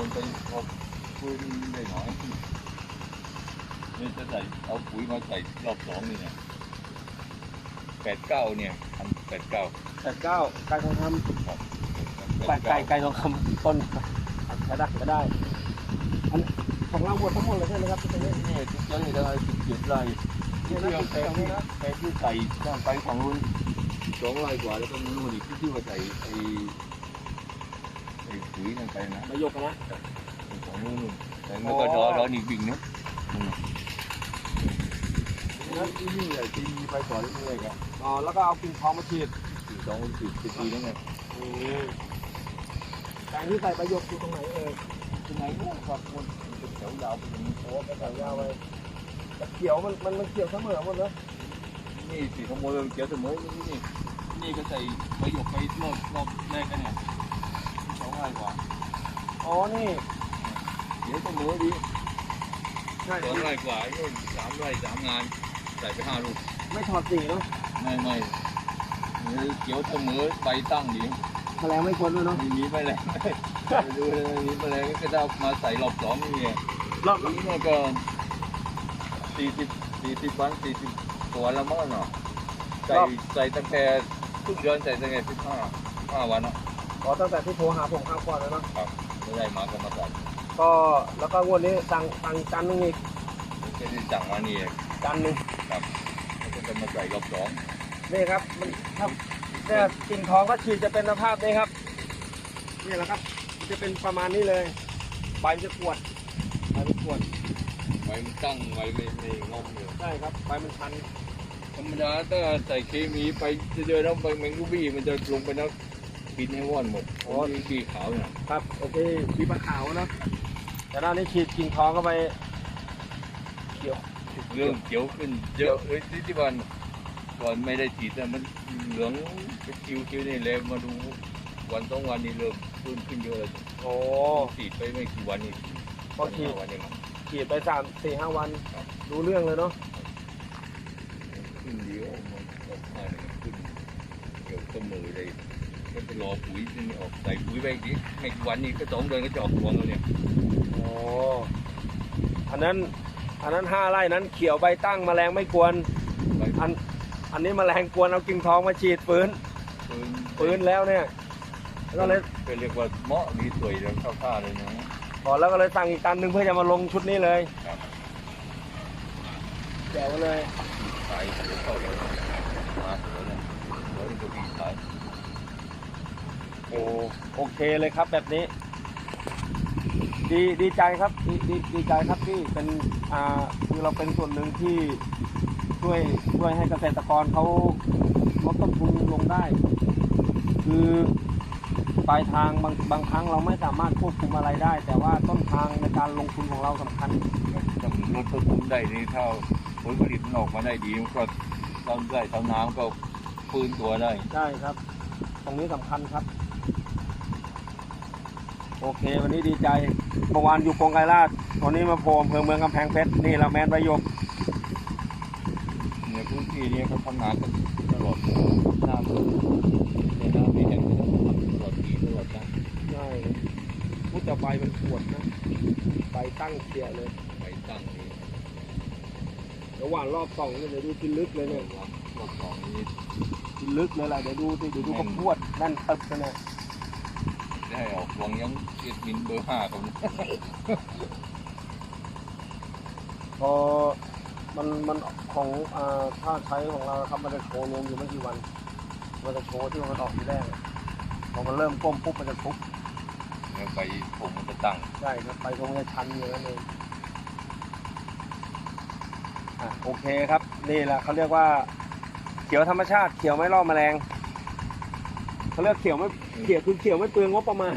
มูลไปเอาพื้นได้หน่อยนี่จะใส่เอาปุ๋ยมาใส่รอบสองนี่เนี่ยแปดเก้าเนี่ยทำแปดเก้าแปดเก้าไก่ทองคำไก่ไก่ไก่ทองคำต้นใช้ได้ก็ได้อันของเราหมดทั้งหมดเลยใช่ไหมครับที่ตรงนี้เนี่ยจะได้ได้สิบเจ็ดไร่เนี่ที่ยนะเราแปลตรงที่นี้นะแปลที่ใส่ด้านไปของนู้นสองไร่กว่าแล้วก็นู่นอีกที่ที่ว่าใส่ไอ้ ไอ้ปุ๋ยนั่นไปนะประโยคนะของนู่นนู่นแต่แล้วก็รอรออีกบิ่งนึงนั่นที่นี่ไอ้ที่ไปต่อเรื่อยๆครับอ๋อแล้วก็เอากิ่งทองมาฉีดสี่สองสิบปีนั่นไงอืมแปลงที่ใส่ประโยคอยู่ตรงไหนเอ่ยที่ไหนเนี่ยครับมันเป็นแถวยาวไปอย่างนี้โอ้กระถางยาวไปแต่เขียวมันมันมันเขียวเสมอหมดเลยนี่สีขโมยเกี่ยวเสมอนี่นี่นี่ก็ใส่ประโยคไปรอบรอบแรกกันเนี่ย สองไร่กว่าอ๋อนี่เดี๋ยวเสมอดีใช่สองไร่กว่านี่สามไร่สามงานใส่ไปห้าลูกไม่ถอดสีเนาะไม่ไม่นี่เขียวเสมอใบตั้งดีแมลงไม่ควรด้วยเนาะมีมีแมลงไม่ดูเลยมีแมลงก็ได้มาใส่รอบสองนี่ไงรอบนี่เนี่ยก็สี่สิบสี่สิบวันสี่สิบตัวแล้วมั้งเนาะใส่ใส่ตั้งแต่ทุกเดือนใส่ตั้งแต่สิบห้าห้าวันเนาะ อ๋อตั้งแต่ที่โทรหาผมข้าวก่อนแล้วเนาะไม่ได้มาก็มาใส่ก็แล้วก็งวดนี้สั่งสั่งจันทร์หนึงอีกไม่ได้สั่งมานี่เองจันทร์หนึงแล้วก็จะมาใส่รอบสองนี่ครับมันถ้าเนี่ยกิ่งทองก็ฉีดจะเป็นสภาพนี้ครับนี่แหละครับมันจะเป็นประมาณนี้เลยใบมันจะขวดใบมันขวดไว้มันตั้งไว้ไม่ไม่งอมเลยใช่ครับใบมันชันธรรมดาถ้าใส่เคมีไปเจอๆแล้วใบแมงลูบี้มันจะลงไปแล้ วกินให้ว่อนหมดโอ้ยสีขาวเนี่ยครับโอเคสีปลาขาวนะแต่ด้านนี้ฉีดกิ่งทองเข้าไปเขียวเรื่องเขียวขึ้นเยอะเลยที่ที่วันก่อนไม่ได้ฉีดแต่มันเหลืองเป็นคิวคิวนี่เลยมาดูวันสองวันนี้เริ่มขึ้นขึ้นเยอะเลยโอ้ฉีดไปไม่กี่วันนี่พอฉีดวันเองมั้งฉีดไปสามสี่ห้าวันรู้เรื่องเลยเนาะขึ้นเดียวมันออกมาเนี่ยขึ้นเกี่ยวเสมอเลย ก็ไปรอปุ๋ยนี่ออกใส่ปุ๋ยไปอีกนิดไม่กี่วันนี้ก็สองเดือนก็จะออกรวงแล้วเนี่ยโอ้อันนั้นอันนั้นห้าไร่นั้นเขียวใบตั้งแมลงไม่กวนไปอันอันนี้แมลงกวนเอากิ่งทองมาฉีดฟื้นปืนฟื้นแล้วเนี่ยก็เลยก็เรียกว่าเหมาะดีสวยแล้วเข้าท่าเลยนะ พอแล้วก็เลยสั่งอีกตันหนึ่งเพื่อจะมาลงชุดนี้เลยครับแจ๋วเลย ขายเข้าเลยมาสวยเลยสวยกว่าที่ขาย โอ้โอเคเลยครับแบบนี้ ดีดีใจครับดีดีดีใจครับที่เป็นอ่าคือเราเป็นส่วนหนึ่งที่ช่วยช่วยให้เกษตรกรเขาลดต้นทุนลงได้ คือปลายทางบางบางครั้งเราไม่สามารถควบคุมอะไรได้ แต่ว่าต้นทางในการลงทุนของเราสำคัญต้องลดต้นทุนได้นี่ถ้าผลผลิตมันออกมาได้ดีมันก็ทำได้ทำน้ำก็ฟื้นตัวได้ ใช่ครับ ตรงนี้สำคัญครับ โอเค วันนี้ดีใจเมื่อวานอยู่กรงไกรลาดวันนี้มาโผล่อำเภอเมืองกำแพงเพชรนี่ละแมนประโยคในพื้นที่นี้เขาทำงานกันตลอดน้ำในน้ำที่แห้งก็ต้องทำตลอดปีตลอดนะใช่พุทธใบมันขวดนะใบตั้งเสียเลยไปตั้งนี่เดี๋ยวหวานรอบสองเนี่ยเดี๋ยวดูกินลึกเลยเนี่ยรอบสองนี้กินลึกเลยแหละเดี๋ยวดูสิเดี๋ยวดูกระพวดแน่นตึบเลยเนี่ย ได้ออกรวงยังเอ็ดมินเบอร์ห้าคนพอมันมันของอ่าถ้าใช้ของเราครับมันจะโชว์รวมอยู่ไม่กี่วัน มันจะโชว์ที่มันออกที่แรกอะพอมันเริ่มก้มปุ๊บมันจะทุบแล้วไปผมมันจะตั้งใช่ครับไปตรงนี้ชันอย่างนั้นเองอะโอเคครับ นี่แหละเขาเรียกว่า เขียวธรรมชาติเขียวไม่ล่อแมลง เขาเรียกเขียวไม่เขียวคือเขียวไม่เปลืองงบประมาณ